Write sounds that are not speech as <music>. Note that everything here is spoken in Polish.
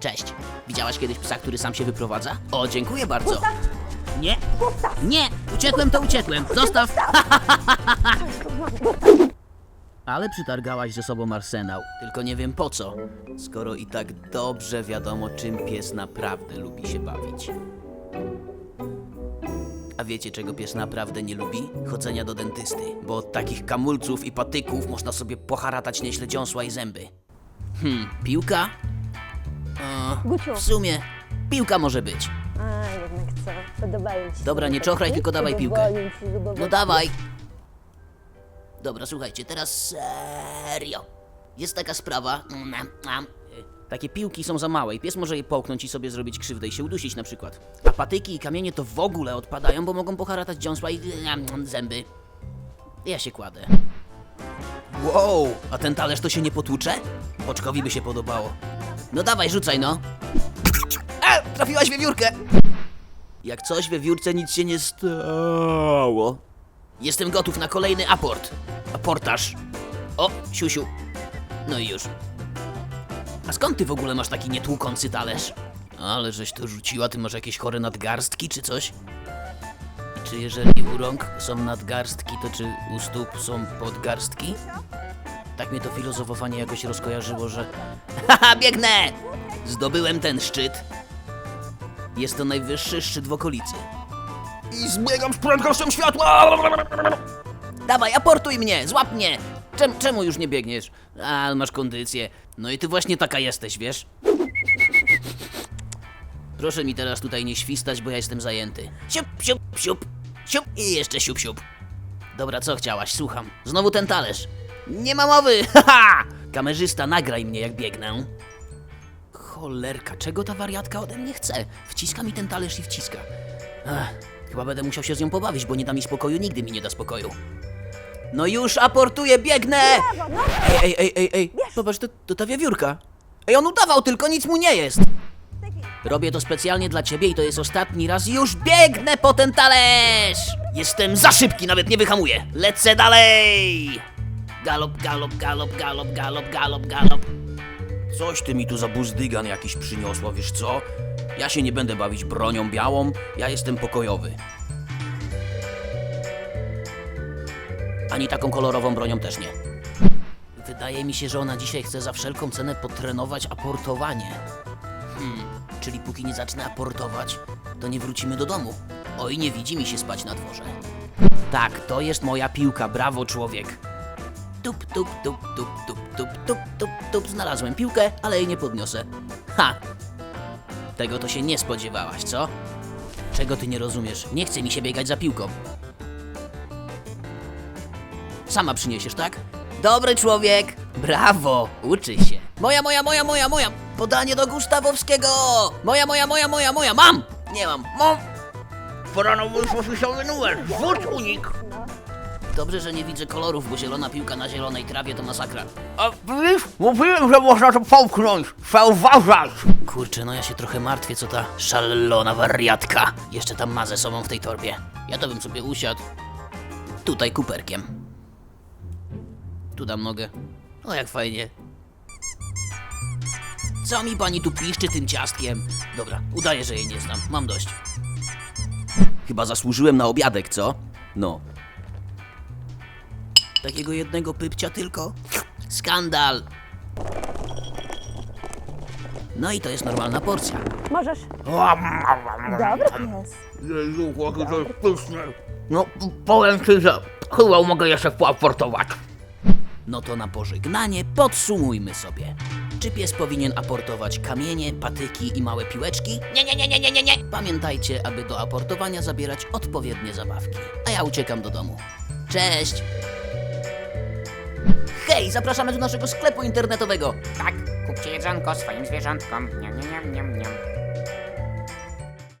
Cześć. Widziałaś kiedyś psa, który sam się wyprowadza? O, dziękuję bardzo. Nie. Nie! Uciekłem, to uciekłem. Zostaw! <laughs> Ale przytargałaś ze sobą arsenał. Tylko nie wiem po co. Skoro i tak dobrze wiadomo, czym pies naprawdę lubi się bawić. A wiecie, czego pies naprawdę nie lubi? Chodzenia do dentysty. Bo od takich kamulców i patyków można sobie poharatać nieźle dziąsła i zęby. Hmm, piłka? Guciu. w sumie, piłka może być. A, jednak co? Podobają ci się Dobra, nie czochraj, tylko dawaj piłkę. No dawaj. Dobra, słuchajcie, teraz serio. Jest taka sprawa. mm, y, Takie piłki są za małe i pies może je połknąć i sobie zrobić krzywdę i się udusić na przykład. A patyki i kamienie to w ogóle odpadają, bo mogą poharatać dziąsła i zęby. Ja się kładę. Wow, a ten talerz to się nie potłucze? Boczkowi by się podobało. No dawaj, rzucaj no. A, trafiłaś wiewiórkę. Jak coś we wiórce nic się nie stało. Jestem gotów na kolejny aport. Aportaż. O, siusiu. No i już. A skąd ty w ogóle masz taki nietłukący talerz? Ale żeś to rzuciła, ty masz jakieś chore nadgarstki czy coś? Czy jeżeli u rąk są nadgarstki, to czy u stóp są podgarstki? Tak mnie to filozofowanie jakoś rozkojarzyło, że... <laughs> Haha, biegnę! Zdobyłem ten szczyt. Jest to najwyższy szczyt w okolicy. I zbiegam z prędkością światła! Dawaj, aportuj mnie, złap mnie! Czem, czemu już nie biegniesz? A, masz kondycję. No i ty właśnie taka jesteś, wiesz? Proszę mi teraz tutaj nie świstać, bo ja jestem zajęty. Siup, siup, siup, siup i jeszcze siup, siup. Dobra, co chciałaś? Słucham. Znowu ten talerz. Nie ma mowy! <laughs> Haha! Kamerzysta, nagraj mnie jak biegnę. Cholerka, czego ta wariatka ode mnie chce? Wciska mi ten talerz i wciska. Ech, chyba będę musiał się z nią pobawić, bo nie da mi spokoju, nigdy mi nie da spokoju. No już aportuję, biegnę! Ej, ej, ej, ej, ej, zobacz, to, to ta wiewiórka. Ej, on udawał, tylko nic mu nie jest. Robię to specjalnie dla ciebie i to jest ostatni raz. Już biegnę po ten talerz! Jestem za szybki, nawet nie wyhamuję. Lecę dalej! Galop, galop, galop, galop, galop, galop, galop. Coś ty mi tu za buzdygan jakiś przyniosła, wiesz co? Ja się nie będę bawić bronią białą, ja jestem pokojowy. Ani taką kolorową bronią też nie. Wydaje mi się, że ona dzisiaj chce za wszelką cenę potrenować aportowanie. Hmm, czyli póki nie zacznę aportować, to nie wrócimy do domu. Oj, nie widzi mi się spać na dworze. Tak, to jest moja piłka, brawo człowiek. Tup, tup, tup, tup, tup, tup, tup, tup, tup. Znalazłem piłkę, ale jej nie podniosę. Ha! Tego to się nie spodziewałaś, co? Czego ty nie rozumiesz? Nie chce mi się biegać za piłką. Sama przyniesiesz, tak? Dobry człowiek! Brawo! Uczy się. Moja, moja, moja, moja, moja! Podanie do Gustawowskiego! Moja, moja, moja, moja, moja! Mam! Nie mam. Mam! Porano wyszło się numer! Rzuć unik! Dobrze, że nie widzę kolorów, bo zielona piłka na zielonej trawie to masakra. A widzisz? Mówiłem, że można to połknąć. Trzeba uważać. Kurczę, no ja się trochę martwię, co ta szalona wariatka jeszcze tam ma ze sobą w tej torbie. Ja to bym sobie usiadł. Tutaj kuperkiem. Tu dam nogę. O, jak fajnie. Co mi pani tu piszczy tym ciastkiem? Dobra, udaję, że jej nie znam. Mam dość. Chyba zasłużyłem na obiadek, co? No. Takiego jednego pypcia tylko? Skandal! No i to jest normalna porcja. Możesz. Dobry pies. Jezu, jakie to jest pyszne. No, powiem ci, że chyba mogę jeszcze poaportować. No to na pożegnanie podsumujmy sobie. Czy pies powinien aportować kamienie, patyki i małe piłeczki? Nie, nie, nie, nie, nie, nie, nie. Pamiętajcie, aby do aportowania zabierać odpowiednie zabawki. A ja uciekam do domu. Cześć! Hej, zapraszamy do naszego sklepu internetowego. Tak, kupcie jedzonko swoim zwierzątkom. Niam, niam, niam, niam.